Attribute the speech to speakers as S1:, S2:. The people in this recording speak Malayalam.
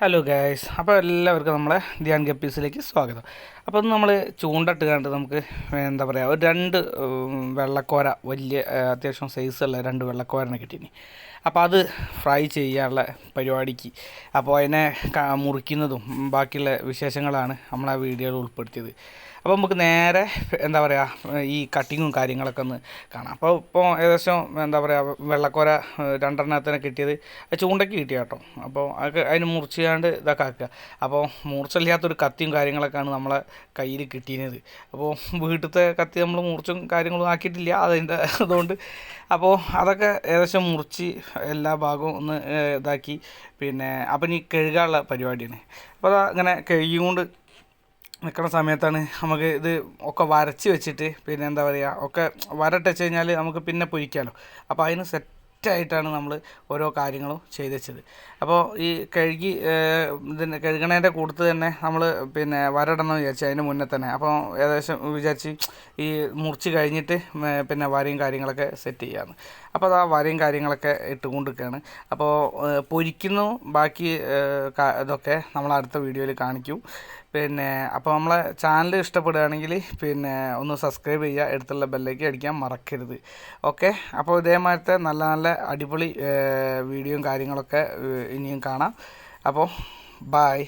S1: ഹലോ ഗായ്സ് അപ്പോൾ എല്ലാവർക്കും നമ്മളെ ധ്യാൻ ഗപ്പീസിലേക്ക് സ്വാഗതം. അപ്പോൾ ഒന്ന് നമ്മൾ ചൂണ്ടട്ട് കണ്ട് നമുക്ക് എന്താ പറയുക ഒരു രണ്ട് വെള്ളക്കോര വലിയ അത്യാവശ്യം സൈസുള്ള രണ്ട് വെള്ളക്കോരനെ കിട്ടീനി അപ്പോൾ അത് ഫ്രൈ ചെയ്യാനുള്ള പരിപാടിക്ക്. അപ്പോൾ അതിനെ മുറിക്കുന്നതും ബാക്കിയുള്ള വിശേഷങ്ങളാണ് നമ്മൾ ആ വീഡിയോയിൽ ഉൾപ്പെടുത്തിയത്. അപ്പോൾ നമുക്ക് നേരെ എന്താ പറയുക ഈ കട്ടിങ്ങും കാര്യങ്ങളൊക്കെ ഒന്ന് കാണാം. അപ്പോൾ ഇപ്പോൾ ഏകദേശം എന്താ പറയുക വെള്ളക്കോര രണ്ടെണ്ണത്തിനെ കിട്ടിയത് ചൂണ്ടയ്ക്ക് കിട്ടിയ കേട്ടോ. അപ്പോൾ അതിന് മുറിച്ചാണ്ട് ഇതൊക്കെ ആക്കുക അപ്പോൾ മൂർച്ചയില്ലാത്തൊരു കത്തിയും കാര്യങ്ങളൊക്കെയാണ് നമ്മളെ കയ്യിൽ കിട്ടിയത് അപ്പോൾ വീട്ടിലത്തെ കത്തി നമ്മൾ മുറിച്ചും കാര്യങ്ങളും ആക്കിയിട്ടില്ല. അതിന്റെ അതുകൊണ്ട് അപ്പോൾ അതൊക്കെ ഏകദേശം മുറിച്ച് എല്ലാ ഭാഗവും ഒന്ന് ഇതാക്കി. പിന്നെ അപ്പം ഇനി കഴുകാനുള്ള പരിപാടിയാണ്. അപ്പോൾ അതാ ഇങ്ങനെ കഴുകിക്കൊണ്ട് നിൽക്കുന്ന സമയത്താണ് നമുക്ക് ഇത് ഒക്കെ വരച്ച് വെച്ചിട്ട് പിന്നെ എന്താ പറയുക ഒക്കെ വരട്ട് വെച്ച് കഴിഞ്ഞാൽ നമുക്ക് പിന്നെ പൊരിക്കാമല്ലോ അപ്പോൾ അതിന് സെറ്റായിട്ടാണ് നമ്മൾ ഓരോ കാര്യങ്ങളും ചെയ്ത് വെച്ചത്. അപ്പോൾ ഈ കഴുകി ഇതിന് കഴുകണേന്റെ കൂട്ടത്ത് തന്നെ നമ്മൾ പിന്നെ വരടണം വിചാരിച്ചു അതിന് മുന്നേ തന്നെ. അപ്പോൾ ഏകദേശം വിചാരിച്ച് ഈ മുറിച്ച് കഴിഞ്ഞിട്ട് പിന്നെ വരയും കാര്യങ്ങളൊക്കെ സെറ്റ് ചെയ്യാമെന്ന് അപ്പോൾ അത് ആ വരയും കാര്യങ്ങളൊക്കെ ഇട്ടുകൊണ്ടിരിക്കുകയാണ്. അപ്പോൾ പൊരിക്കുന്നു. ബാക്കി ഇതൊക്കെ നമ്മൾ അടുത്ത വീഡിയോയിൽ കാണിക്കും. പിന്നെ അപ്പോൾ നമ്മളെ ചാനൽ ഇഷ്ടപ്പെടുകയാണെങ്കിൽ പിന്നെ ഒന്ന് സബ്സ്ക്രൈബ് ചെയ്യുക എടുത്തുള്ള ബെല്ലേക്ക് അടിക്കാൻ മറക്കരുത്. ഓക്കെ അപ്പോൾ ഇതേമാതിരത്തെ നല്ല നല്ല അടിപൊളി വീഡിയോയും കാര്യങ്ങളൊക്കെ ഇനിയും കാണാം. അപ്പോൾ ബായ്